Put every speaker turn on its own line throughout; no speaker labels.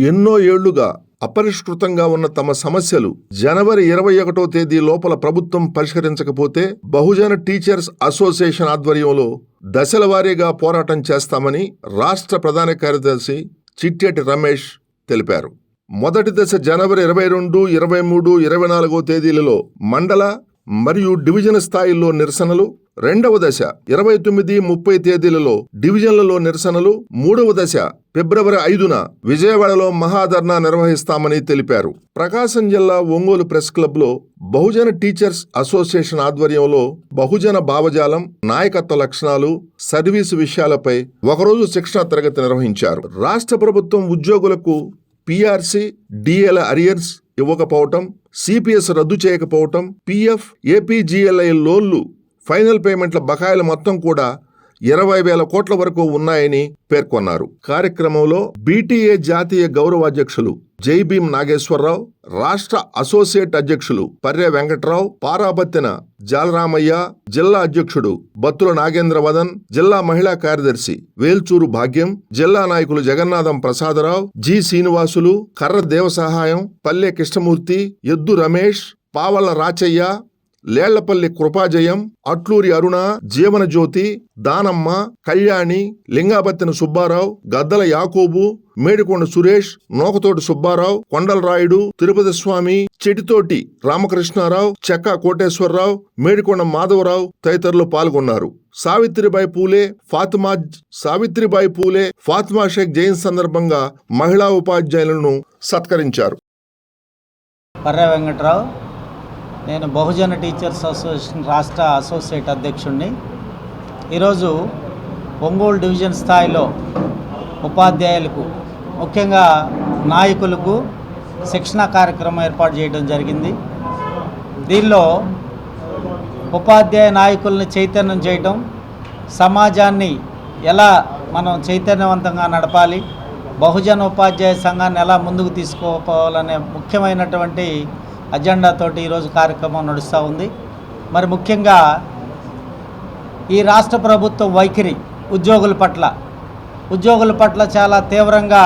ఎన్నో ఏళ్ళుగా అపరిష్కృతంగా ఉన్న తమ సమస్యలు జనవరి ఇరవై ఒకటో తేదీ లోపల ప్రభుత్వం పరిష్కరించకపోతే బహుజన టీచర్స్ అసోసియేషన్ ఆధ్వర్యంలో దశల వారీగా పోరాటం చేస్తామని రాష్ట్ర ప్రధాన కార్యదర్శి చిట్టేటి రమేష్ తెలిపారు. మొదటి దశ జనవరి ఇరవై రెండు ఇరవై మూడు ఇరవై నాలుగో తేదీలలో మండల మరియు డివిజన్ స్థాయిల్లో నిరసనలు రెండవ దశ ఇరవై తొమ్మిది ముప్పై తేదీలలో డివిజన్లలో నిరసనలు. మూడవ దశ ఫిబ్రవరి ఐదున విజయవాడలో మహాధర్నా నిర్వహిస్తామని తెలిపారు. ప్రకాశం జిల్లా ఒంగోలు ప్రెస్ క్లబ్లో బహుజన టీచర్స్ అసోసియేషన్ ఆధ్వర్యంలో బహుజన భావజాలం నాయకత్వ లక్షణాలు సర్వీసు విషయాలపై ఒకరోజు శిక్షణా తరగతి నిర్వహించారు. రాష్ట్ర ప్రభుత్వం ఉద్యోగులకు పిఆర్సి డిఎల్ అరియర్స్ ఇవ్వకపోవటం సిపిఎస్ రద్దు చేయకపోవటం పిఎఫ్ ఏపీజీఎల్ఐ లోన్లు ఫైనల్ పేమెంట్ల బకాయిల మొత్తం కూడా ఇరవై వేల కోట్ల వరకు ఉన్నాయని పేర్కొన్నారు. కార్యక్రమంలో బీటీఏ జాతీయ గౌరవాధ్యక్షులు జైభీం నాగేశ్వరరావు రాష్ట్ర అసోసియేట్ అధ్యక్షులు పర్రె వెంకట్రావు పారాపత్తిన జాలరామయ్య జిల్లా అధ్యక్షుడు బత్తుల నాగేంద్రవదన్ జిల్లా మహిళా కార్యదర్శి వేల్చూరు భాగ్యం జిల్లా నాయకులు జగన్నాథం ప్రసాదరావు జి శ్రీనివాసులు కర్ర దేవసహాయం పల్లె కృష్ణమూర్తి ఎద్దు రమేష్ పావల రాచయ్య లేళ్ళపల్లి కృపాజయం అట్లూరి అరుణ జీవనజ్యోతి దానమ్మ కళ్యాణి లింగాబత్తిన సుబ్బారావు గద్దల యాకోబు మేడికొండ సురేష్ నోకతోటి సుబ్బారావు కొండలరాయుడు తిరుపతి స్వామి చెటితోటి రామకృష్ణారావు చెక్క కోటేశ్వరరావు మేడికొండ మాధవరావు తదితరులు పాల్గొన్నారు. సావిత్రిబాయి పూలే ఫాతిమా సావిత్రిబాయి పూలే ఫాతిమా షేక్ జయంతి సందర్భంగా మహిళా ఉపాధ్యాయులను సత్కరించారు.
పర్రా వెంకట్రావు నేను బహుజన టీచర్స్ అసోసియేషన్ రాష్ట్ర అసోసియేట్ అధ్యక్షుడిని ఈరోజు ఒంగోలు డివిజన్ స్థాయిలో ఉపాధ్యాయులకు ముఖ్యంగా నాయకులకు శిక్షణా కార్యక్రమం ఏర్పాటు చేయడం జరిగింది. దీనిలో ఉపాధ్యాయ నాయకుల్ని చైతన్యం చేయటం సమాజాన్ని ఎలా మనం చైతన్యవంతంగా నడపాలి బహుజన ఉపాధ్యాయ సంఘాన్ని ఎలా ముందుకు తీసుకోపోవాలనే ముఖ్యమైనటువంటి అజెండాతోటి ఈరోజు కార్యక్రమం నడుస్తూ ఉంది. మరి ముఖ్యంగా ఈ రాష్ట్ర ప్రభుత్వం వైఖరి ఉద్యోగుల పట్ల ఉద్యోగుల పట్ల చాలా తీవ్రంగా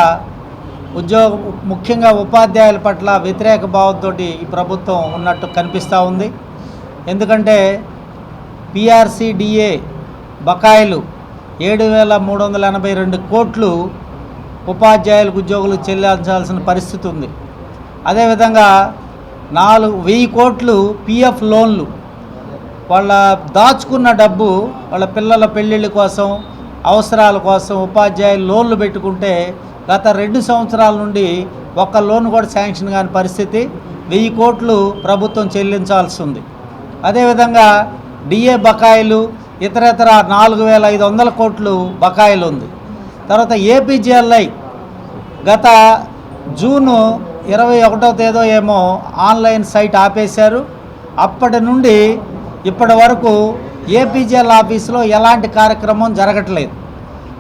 ఉద్యోగ ముఖ్యంగా ఉపాధ్యాయుల పట్ల వ్యతిరేక భావంతో ఈ ప్రభుత్వం ఉన్నట్టు కనిపిస్తూ ఉంది. ఎందుకంటే పిఆర్సీడిఏ బకాయిలు ఏడు వేల మూడు వందల ఎనభై రెండు కోట్లు ఉపాధ్యాయులకు ఉద్యోగులకు చెల్లించాల్సిన పరిస్థితి ఉంది. అదేవిధంగా నాలుగు వెయ్యి కోట్లు పిఎఫ్ లోన్లు. వాళ్ళ దాచుకున్న డబ్బు వాళ్ళ పిల్లల పెళ్ళిళ్ళ కోసం అవసరాల కోసం ఉపాధ్యాయులు లోన్లు పెట్టుకుంటే గత రెండు సంవత్సరాల నుండి ఒక్క లోన్ కూడా శాంక్షన్ కాని పరిస్థితి. వెయ్యి కోట్లు ప్రభుత్వం చెల్లించాల్సి ఉంది అదేవిధంగా డిఏ బకాయిలు ఇతరతర నాలుగు వేల ఐదు వందల కోట్లు బకాయిలు ఉంది తర్వాత ఏపీజీఎల్ఐ గత జూను ఇరవై ఒకటో తేదో ఏమో ఆన్లైన్ సైట్ ఆపేశారు. అప్పటి నుండి ఇప్పటి వరకు ఏపీజీఎల్ ఆఫీస్లో ఎలాంటి కార్యక్రమం జరగట్లేదు.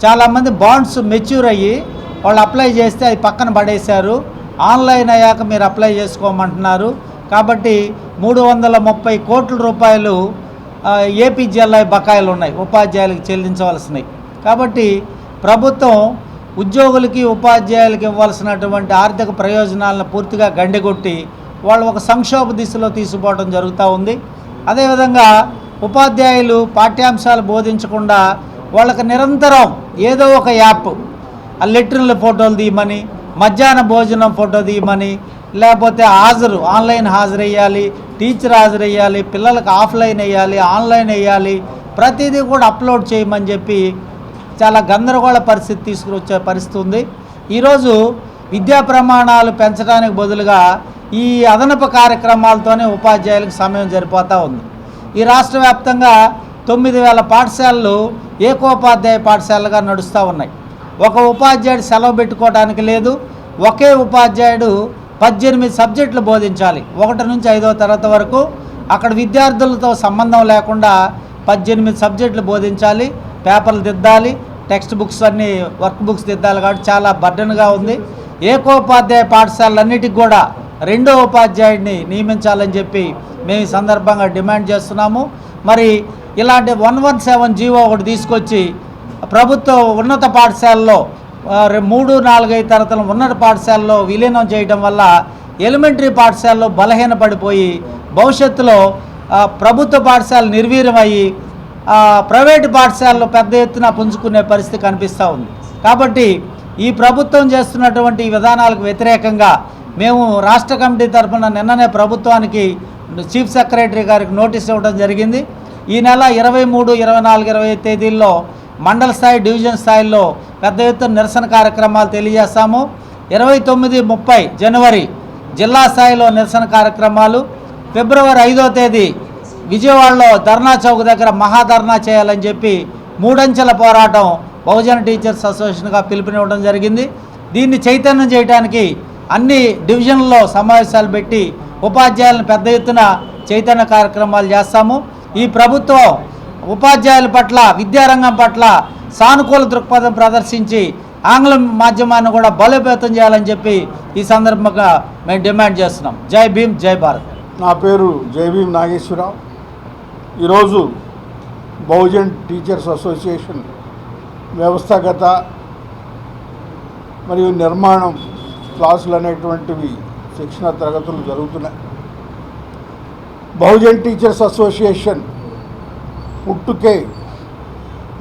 చాలామంది బాండ్స్ మెచ్యూర్ అయ్యి వాళ్ళు అప్లై చేస్తే అది పక్కన పడేశారు. ఆన్లైన్ అయ్యాక మీరు అప్లై చేసుకోమంటున్నారు. కాబట్టి మూడు వందల ముప్పై కోట్ల రూపాయలు ఏపీజీఎల్ఐ బకాయిలు ఉన్నాయి. ఉపాధ్యాయులకు చెల్లించవలసినవి. కాబట్టి ప్రభుత్వం ఉద్యోగులకి ఉపాధ్యాయులకి ఇవ్వాల్సినటువంటి ఆర్థిక ప్రయోజనాలను పూర్తిగా గండిగొట్టి వాళ్ళు ఒక సంక్షోభ దిశలో తీసుకుపోవడం జరుగుతూ ఉంది. అదేవిధంగా ఉపాధ్యాయులు పాఠ్యాంశాలు బోధించకుండా వాళ్ళకి నిరంతరం ఏదో ఒక యాప్ ఆ లెట్రిన్ల ఫోటోలు తీయమని మధ్యాహ్న భోజనం ఫోటో తీయమని లేకపోతే హాజరు ఆన్లైన్ హాజరయ్యాలి టీచర్ హాజరయ్యాలి పిల్లలకు ఆఫ్లైన్ వేయాలి ఆన్లైన్ వేయాలి ప్రతిదీ కూడా అప్లోడ్ చేయమని చెప్పి చాలా గందరగోళ పరిస్థితి తీసుకువచ్చే పరిస్థితి ఉంది. ఈరోజు విద్యా ప్రమాణాలు పెంచడానికి బదులుగా ఈ అదనపు కార్యక్రమాలతోనే ఉపాధ్యాయులకు సమయం సరిపోతూ ఉంది. ఈ రాష్ట్ర వ్యాప్తంగా తొమ్మిది వేల పాఠశాలలు ఏకోపాధ్యాయ పాఠశాలగా నడుస్తూ ఉన్నాయి. ఒక ఉపాధ్యాయుడు సెలవు పెట్టుకోవడానికి లేదు. ఒకే ఉపాధ్యాయుడు పద్దెనిమిది సబ్జెక్టులు బోధించాలి. ఒకటి నుంచి ఐదో తరగతి వరకు అక్కడ విద్యార్థులతో సంబంధం లేకుండా పద్దెనిమిది సబ్జెక్టులు బోధించాలి. పేపర్లు దిద్దాలి టెక్స్ట్ బుక్స్ అన్నీ వర్క్ బుక్స్ దిద్దాలి కాబట్టి చాలా బర్డన్గా ఉంది. ఏకోపాధ్యాయ పాఠశాలన్నిటికి కూడా రెండో ఉపాధ్యాయుడిని నియమించాలని చెప్పి మేము ఈ సందర్భంగా డిమాండ్ చేస్తున్నాము. మరి ఇలాంటి వన్ వన్ సెవెన్ జీవో ఒకటి తీసుకొచ్చి ప్రభుత్వ ఉన్నత పాఠశాలలో మూడు నాలుగైదు తరగతుల ఉన్నత పాఠశాలలో విలీనం చేయడం వల్ల ఎలిమెంటరీ పాఠశాలలో బలహీనపడిపోయి భవిష్యత్తులో ప్రభుత్వ పాఠశాలలు నిర్వీర్యమయ్యి ప్రైవేటు పాఠశాలలో పెద్ద ఎత్తున పుంజుకునే పరిస్థితి కనిపిస్తూ ఉంది. కాబట్టి ఈ ప్రభుత్వం చేస్తున్నటువంటి విధానాలకు వ్యతిరేకంగా మేము రాష్ట్ర కమిటీ తరఫున నిన్ననే ప్రభుత్వానికి చీఫ్ సెక్రటరీ గారికి నోటీస్ ఇవ్వడం జరిగింది. ఈ నెల ఇరవై మూడు ఇరవై నాలుగు ఇరవై తేదీల్లో మండల స్థాయి డివిజన్ స్థాయిలో పెద్ద ఎత్తున నిరసన కార్యక్రమాలు తెలియజేస్తాము. ఇరవై తొమ్మిది ముప్పై జనవరి జిల్లా స్థాయిలో నిరసన కార్యక్రమాలు. ఫిబ్రవరి ఐదో తేదీ విజయవాడలో ధర్నా చౌక్ దగ్గర మహాధర్నా చేయాలని చెప్పి మూడంచెల పోరాటం బహుజన టీచర్స్ అసోసియేషన్గా పిలుపునివ్వడం జరిగింది. దీన్ని చైతన్యం చేయడానికి అన్ని డివిజన్లలో సమావేశాలు పెట్టి ఉపాధ్యాయులను పెద్ద ఎత్తున చైతన్య కార్యక్రమాలు చేస్తాము. ఈ ప్రభుత్వం ఉపాధ్యాయుల పట్ల విద్యారంగం పట్ల సానుకూల దృక్పథం ప్రదర్శించి ఆంగ్ల మాధ్యమాన్ని కూడా బలోపేతం చేయాలని చెప్పి ఈ సందర్భంగా మేము డిమాండ్ చేస్తున్నాం. జై భీమ్ జై భారత్.
నా పేరు జయభీం నాగేశ్వరరావు. ఈరోజు బహుజన్ టీచర్స్ అసోసియేషన్ వ్యవస్థాగత మరియు నిర్మాణం క్లాసులు అనేటువంటివి శిక్షణ తరగతులు జరుగుతున్నాయి. బహుజన్ టీచర్స్ అసోసియేషన్ పుట్టుకే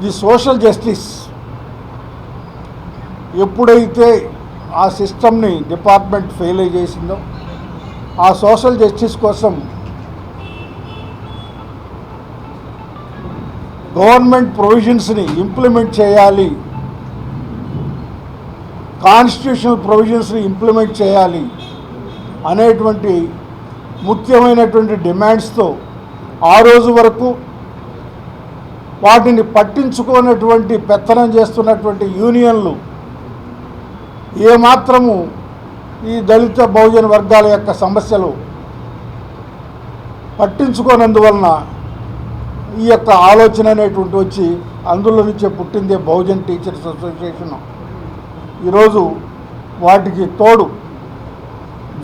ది సోషల్ జస్టిస్. ఎప్పుడైతే ఆ సిస్టమ్ని డిపార్ట్మెంట్ ఫెయిల్ చేసిందో ఆ సోషల్ జస్టిస్ కోసం గవర్నమెంట్ ప్రొవిజన్స్ని ఇంప్లిమెంట్ చేయాలి. కాన్స్టిట్యూషనల్ ప్రొవిజన్స్ని ఇంప్లిమెంట్ చేయాలి అనేటువంటి ముఖ్యమైనటువంటి డిమాండ్స్తో ఆ రోజు వరకు వాటిని పట్టించుకోనటువంటి పెత్తనం చేస్తున్నటువంటి యూనియన్లు ఏమాత్రము ఈ దళిత బహుజన వర్గాల యొక్క సమస్యలు పట్టించుకోనందువలన ఈ యొక్క ఆలోచన అనేటువంటి వచ్చి అందులో నుంచే పుట్టిందే బహుజన్ టీచర్స్ అసోసియేషన్. ఈరోజు వాటికి తోడు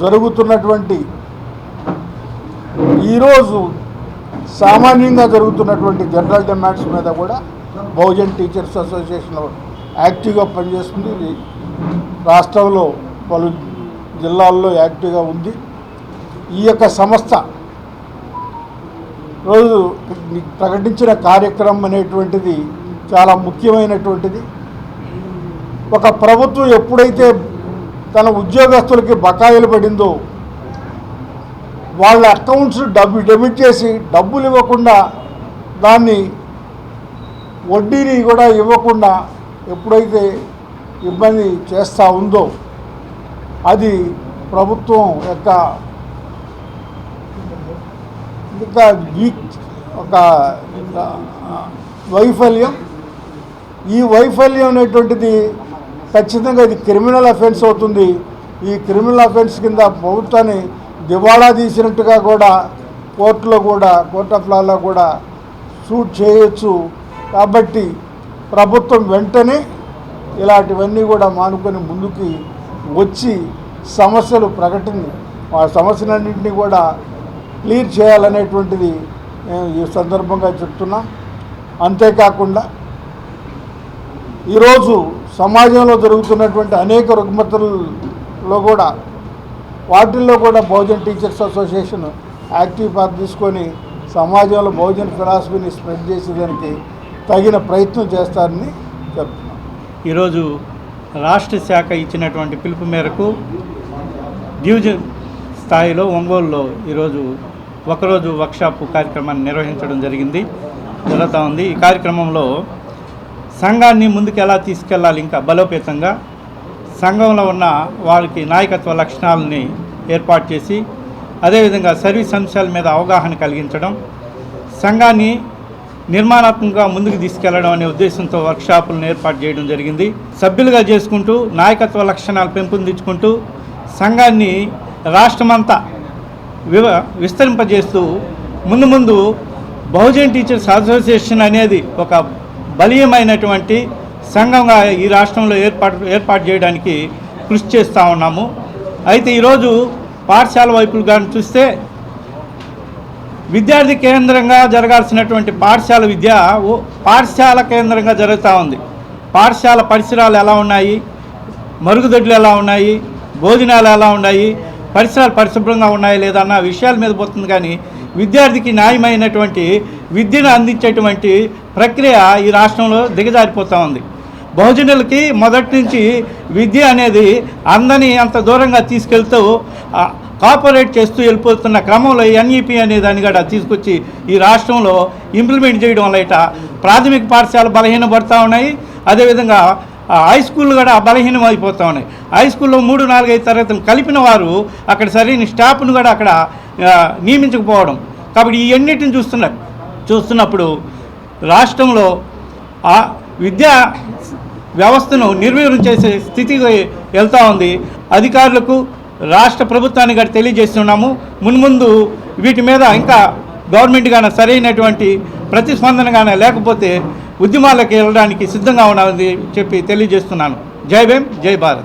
జరుగుతున్నటువంటి ఈరోజు సామాన్యంగా జరుగుతున్నటువంటి జనరల్ డిమాండ్స్ మీద కూడా బహుజన్ టీచర్స్ అసోసియేషన్ యాక్టివ్గా పనిచేస్తుంది. ఇది రాష్ట్రంలో పలు జిల్లాల్లో యాక్టివ్గా ఉంది. ఈ యొక్క సంస్థ రోజు ప్రకటించిన కార్యక్రమం అనేటువంటిది చాలా ముఖ్యమైనటువంటిది. ఒక ప్రభుత్వం ఎప్పుడైతే తన ఉద్యోగస్తులకి బకాయిలు పడిందో వాళ్ళ అకౌంట్స్ డబ్బు డెబిట్ చేసి డబ్బులు ఇవ్వకుండా దాన్ని వడ్డీని కూడా ఇవ్వకుండా ఎప్పుడైతే ఇబ్బంది చేస్తూ ఉందో అది ప్రభుత్వం యొక్క ఇంకా ఒక వైఫల్యం. ఈ వైఫల్యం అనేటువంటిది ఖచ్చితంగా ఇది క్రిమినల్ అఫెన్స్ అవుతుంది. ఈ క్రిమినల్ అఫెన్స్ కింద ప్రభుత్వాన్ని దివాళా తీసినట్టుగా కూడా కోర్టులో కూడా కోర్ట్ ఆఫ్ లాలో కూడా సూట్ చేయొచ్చు. కాబట్టి ప్రభుత్వం వెంటనే ఇలాంటివన్నీ కూడా మానుకొని ముందుకి వచ్చి సమస్యలు ప్రకటన ఆ సమస్యలన్నింటినీ కూడా క్లియర్ చేయాలనేటువంటిది నేను ఈ సందర్భంగా చెప్తున్నా. అంతేకాకుండా ఈరోజు సమాజంలో జరుగుతున్నటువంటి అనేక రుగ్మతల్లో కూడా వాటిల్లో కూడా Bahujan teachers association active part తీసుకొని సమాజంలో బహుజన్ ఫిలాసఫీని స్ప్రెడ్ చేసేదానికి తగిన ప్రయత్నం చేస్తారని చెప్తున్నాను
ఈరోజు రాష్ట్ర శాఖ ఇచ్చినటువంటి పిలుపు మేరకు డివిజన్ స్థాయిలో ఒంగోలులో ఈరోజు ఒకరోజు వర్క్షాప్ కార్యక్రమాన్ని నిర్వహించడం జరిగింది. జరుగుతూ ఉంది. ఈ కార్యక్రమంలో సంఘాన్ని ముందుకు ఎలా తీసుకెళ్ళాలి ఇంకా బలోపేతంగా సంఘంలో ఉన్న వారికి నాయకత్వ లక్షణాలని ఏర్పాటు చేసి అదేవిధంగా సర్వీస్ అంశాల మీద అవగాహన కలిగించడం సంఘాన్ని నిర్మాణాత్మకంగా ముందుకు తీసుకెళ్ళడం అనే ఉద్దేశంతో వర్క్షాపులను ఏర్పాటు చేయడం జరిగింది. సభ్యులుగా చేసుకుంటూ నాయకత్వ లక్షణాలు పెంపొందించుకుంటూ సంఘాన్ని రాష్ట్రమంతా వివ విస్తరింపజేస్తూ ముందు ముందు బహుజన్ టీచర్స్ అసోసియేషన్ అనేది ఒక బలీయమైనటువంటి సంఘంగా ఈ రాష్ట్రంలో ఏర్పాటు ఏర్పాటు చేయడానికి కృషి చేస్తూ ఉన్నాము. అయితే ఈరోజు పాఠశాల వైపులు కానీ చూస్తే విద్యార్థి కేంద్రంగా జరగాల్సినటువంటి పాఠశాల విద్య పాఠశాల కేంద్రంగా జరుగుతూ ఉంది. పాఠశాల పరిసరాలు ఎలా ఉన్నాయి? మరుగుదొడ్లు ఎలా ఉన్నాయి? భోజనాలు ఎలా ఉన్నాయి? పరిసరాలు పరిశుభ్రంగా ఉన్నాయా లేదా అన్న విషయాల మీద పోతుంది కానీ విద్యార్థికి న్యాయమైనటువంటి విద్యను అందించేటువంటి ప్రక్రియ ఈ రాష్ట్రంలో దిగజారిపోతూ ఉంది. బహుజనులకి మొదటి నుంచి విద్య అనేది అందని అంత దూరంగా తీసుకెళ్తూ కాపరేట్ కార్పొరేట్ చేస్తూ వెళ్ళిపోతున్న క్రమంలో ఎన్ఈపి అనే దాన్ని కూడా తీసుకొచ్చి ఈ రాష్ట్రంలో ఇంప్లిమెంట్ చేయడం వల్ల ఇట ప్రాథమిక పాఠశాల బలహీనపడతా ఉన్నాయి. అదేవిధంగా హై స్కూల్ కూడా బలహీనం అయిపోతూ ఉన్నాయి. హై స్కూల్లో మూడు నాలుగైదు తరగతులు కలిపిన వారు అక్కడ సరైన స్టాఫ్ను కూడా అక్కడ నియమించకపోవడం. కాబట్టి ఇవన్నిటిని చూస్తున్నారు చూస్తున్నప్పుడు రాష్ట్రంలో ఆ విద్యా వ్యవస్థను నిర్వీర్యం చేసే స్థితికి వెళ్తూ ఉంది. అధికారులకు రాష్ట్ర ప్రభుత్వానికి కూడా తెలియజేస్తున్నాము. మున్ముందు వీటి మీద ఇంకా గవర్నమెంట్ కానీ సరైనటువంటి ప్రతిస్పందన కానీ లేకపోతే ఉద్యమాలకు వెళ్ళడానికి సిద్ధంగా ఉన్నామని చెప్పి తెలియజేస్తున్నాను. జై భీమ్ జై భారత్.